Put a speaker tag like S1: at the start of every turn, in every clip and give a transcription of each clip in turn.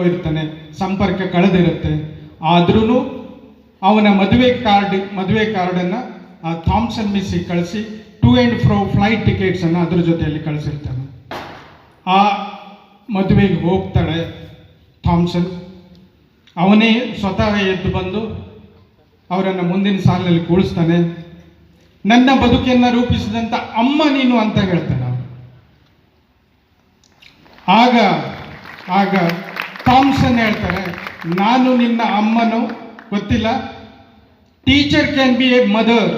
S1: ಇರ್ತಾನೆ, ಸಂಪರ್ಕ ಕಳೆದಿರುತ್ತೆ. ಆದ್ರೂ ಅವನ ಮದುವೆ ಕಾರ್ಡ್, ಮದುವೆ ಕಾರ್ಡನ್ನು, ಆ, ಥಾಮ್ಸನ್ ಮಿಸ್ಸಿಗೆ ಕಳಿಸಿ, ಟು ಆ್ಯಂಡ್ ಫ್ರೋ ಫ್ಲೈಟ್ ಟಿಕೆಟ್ಸನ್ನು ಅದ್ರ ಜೊತೆಯಲ್ಲಿ ಕಳಿಸಿರ್ತಾನೆ. ಆ ಮದುವೆಗೆ ಹೋಗ್ತಾಳೆ ಥಾಮ್ಸನ್. ಅವನೇ ಸ್ವತಃ ಎದ್ದು ಬಂದು ಅವರನ್ನು ಮುಂದಿನ ಸಾಲಿನಲ್ಲಿ ಕೂಳಿಸ್ತಾನೆ ನನ್ನ ಬದುಕನ್ನು ರೂಪಿಸಿದಂಥ ಅಮ್ಮ ನೀನು ಅಂತ ಹೇಳ್ತಾನೆ ಆಗ ಆಗ ಥಾಮ್ಸನ್ ಹೇಳ್ತಾರೆ, ನಾನು ನಿನ್ನ ಅಮ್ಮನು, ಗೊತ್ತಿಲ್ಲ? Teacher can be a mother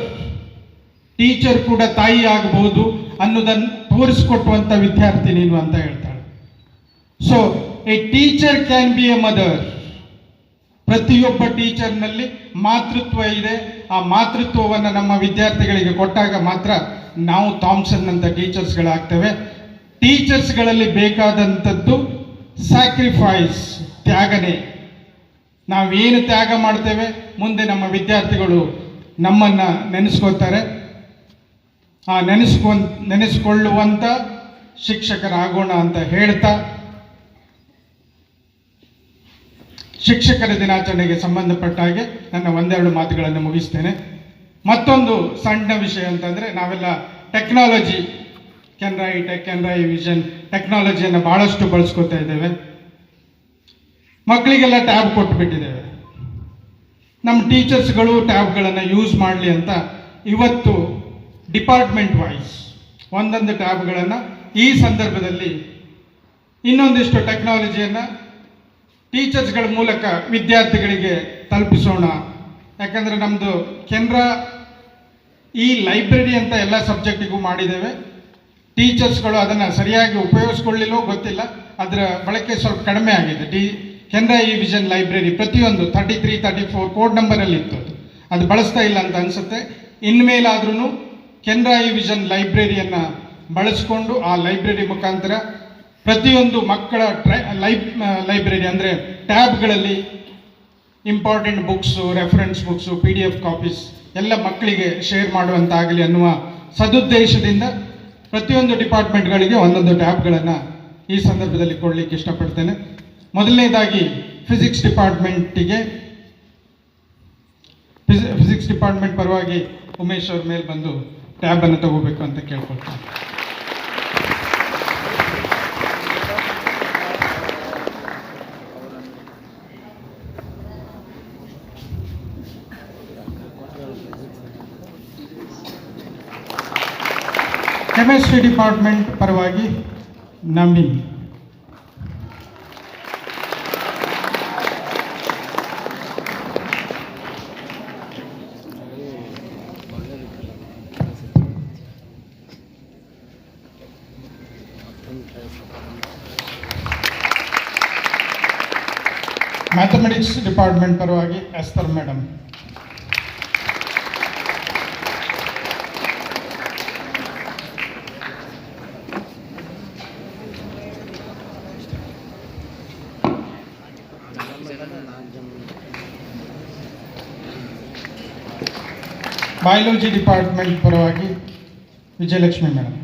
S1: teacher ಕೂಡ ತಾಯಿ ಆಗಬಹುದು ಅನ್ನೋದನ್ನು ತೋರಿಸ್ಕೊಟ್ಟುವಂಥ ವಿದ್ಯಾರ್ಥಿ ನೀನು ಅಂತ ಹೇಳ್ತಾಳೆ. So a teacher can be a mother ಪ್ರತಿಯೊಬ್ಬ ಟೀಚರ್ನಲ್ಲಿ ಮಾತೃತ್ವ ಇದೆ. ಆ ಮಾತೃತ್ವವನ್ನು ನಮ್ಮ ವಿದ್ಯಾರ್ಥಿಗಳಿಗೆ ಕೊಟ್ಟಾಗ ಮಾತ್ರ ನಾವು ಥಾಮ್ಸನ್ ಅಂತ ಟೀಚರ್ಸ್ಗಳಾಗ್ತೇವೆ. ಟೀಚರ್ಸ್ಗಳಲ್ಲಿ ಬೇಕಾದಂಥದ್ದು ಸ್ಯಾಕ್ರಿಫೈಸ್ ತ್ಯಾಗನೆ. ನಾವೇನು ತ್ಯಾಗ ಮಾಡ್ತೇವೆ? ಮುಂದೆ ನಮ್ಮ ವಿದ್ಯಾರ್ಥಿಗಳು ನಮ್ಮನ್ನು ನೆನೆಸ್ಕೋತಾರೆ ಆ ನೆನೆಸ್ಕೊ ನೆನೆಸ್ಕೊಳ್ಳುವಂಥ ಶಿಕ್ಷಕರಾಗೋಣ ಅಂತ ಹೇಳ್ತಾ, ಶಿಕ್ಷಕರ ದಿನಾಚರಣೆಗೆ ಸಂಬಂಧಪಟ್ಟ ಹಾಗೆ ನನ್ನ ಒಂದೆರಡು ಮಾತುಗಳನ್ನು ಮುಗಿಸ್ತೇನೆ. ಮತ್ತೊಂದು ಸಣ್ಣ ವಿಷಯ ಅಂತಂದರೆ ನಾವೆಲ್ಲ ಟೆಕ್ನಾಲಜಿ ಕೆನ್ರಾಯಿ ಟೆಕ್ ಕೆನ್ರಾಯಿ ವಿಷನ್ ಟೆಕ್ನಾಲಜಿಯನ್ನು ಭಾಳಷ್ಟು ಬಳಸ್ಕೊತಾ ಇದ್ದೇವೆ. ಮಕ್ಕಳಿಗೆಲ್ಲ ಟ್ಯಾಬ್ ಕೊಟ್ಟುಬಿಟ್ಟಿದ್ದೇವೆ ನಮ್ಮ ಟೀಚರ್ಸ್ಗಳು ಟ್ಯಾಬ್ಗಳನ್ನು ಯೂಸ್ ಮಾಡಲಿ ಅಂತ ಇವತ್ತು ಡಿಪಾರ್ಟ್ಮೆಂಟ್ ವೈಸ್ ಒಂದೊಂದು ಟ್ಯಾಬ್ಗಳನ್ನು ಈ ಸಂದರ್ಭದಲ್ಲಿ ಇನ್ನೊಂದಿಷ್ಟು ಟೆಕ್ನಾಲಜಿಯನ್ನು ಟೀಚರ್ಸ್ಗಳ ಮೂಲಕ ವಿದ್ಯಾರ್ಥಿಗಳಿಗೆ ತಲುಪಿಸೋಣ. ಯಾಕಂದರೆ ನಮ್ಮದು ಕೆನರಾ ಈ ಲೈಬ್ರರಿ ಅಂತ ಎಲ್ಲ ಸಬ್ಜೆಕ್ಟಿಗೂ ಮಾಡಿದ್ದೇವೆ. ಟೀಚರ್ಸ್ಗಳು ಅದನ್ನು ಸರಿಯಾಗಿ ಉಪಯೋಗಿಸ್ಕೊಳ್ಳಿಲ್ಲೋ ಗೊತ್ತಿಲ್ಲ, ಅದರ ಬಳಕೆ ಸ್ವಲ್ಪ ಕಡಿಮೆ ಆಗಿದೆ. D, Canara e vision library ಪ್ರತಿಯೊಂದು thirty three thirty four code ನಂಬರಲ್ಲಿ ಇತ್ತು ಅದು. ಅದು ಬಳಸ್ತಾ ಇಲ್ಲ ಅಂತ ಅನಿಸುತ್ತೆ. ಇನ್ಮೇಲಾದ್ರೂ ಕೆನರಾ ಇ ವಿಷನ್ ಲೈಬ್ರರಿಯನ್ನು ಬಳಸ್ಕೊಂಡು ಆ ಲೈಬ್ರರಿ ಮುಖಾಂತರ ಪ್ರತಿಯೊಂದು ಮಕ್ಕಳ ಟ್ರೈ, ಲೈಬ್, ಲೈಬ್ರರಿ ಅಂದರೆ ಟ್ಯಾಬ್ಗಳಲ್ಲಿ important books, reference books, P D F copies ಎಲ್ಲ ಮಕ್ಕಳಿಗೆ ಶೇರ್ ಮಾಡುವಂತಾಗಲಿ ಅನ್ನುವ ಸದುದ್ದೇಶದಿಂದ ಪ್ರತಿಯೊಂದು ಡಿಪಾರ್ಟ್ಮೆಂಟ್ಗಳಿಗೆ ಒಂದೊಂದು ಟ್ಯಾಬ್ಗಳನ್ನು ಈ ಸಂದರ್ಭದಲ್ಲಿ ಕೊಡಲಿಕ್ಕೆ ಇಷ್ಟಪಡ್ತೇನೆ. ಮೊದಲನೇದಾಗಿ ಫಿಸಿಕ್ಸ್ ಡಿಪಾರ್ಟ್ಮೆಂಟಿಗೆ ಫಿಸಿಕ್ಸ್ ಡಿಪಾರ್ಟ್ಮೆಂಟ್ ಪರವಾಗಿ ಉಮೇಶ್ ಅವ್ರ ಮೇಲೆ ಬಂದು ಟ್ಯಾಬನ್ನು ತಗೋಬೇಕು ಅಂತ ಕೇಳ್ಕೊಳ್ತೇನೆ. ಕೆಮಿಸ್ಟ್ರಿ ಡಿಪಾರ್ಟ್ಮೆಂಟ್ ಪರವಾಗಿ ನವೀನ್ ಮ್ಯಾಥಮೆಟಿಕ್ಸ್ ಡಿಪಾರ್ಟ್ಮೆಂಟ್ ಪರವಾಗಿ ಎಸ್ತರ್ ಮೇಡಮ್ ಬಯಾಲಜಿ ಡಿಪಾರ್ಟ್ಮೆಂಟ್ ಪರವಾಗಿ ವಿಜಯಲಕ್ಷ್ಮಿ ಮೇಡಮ್.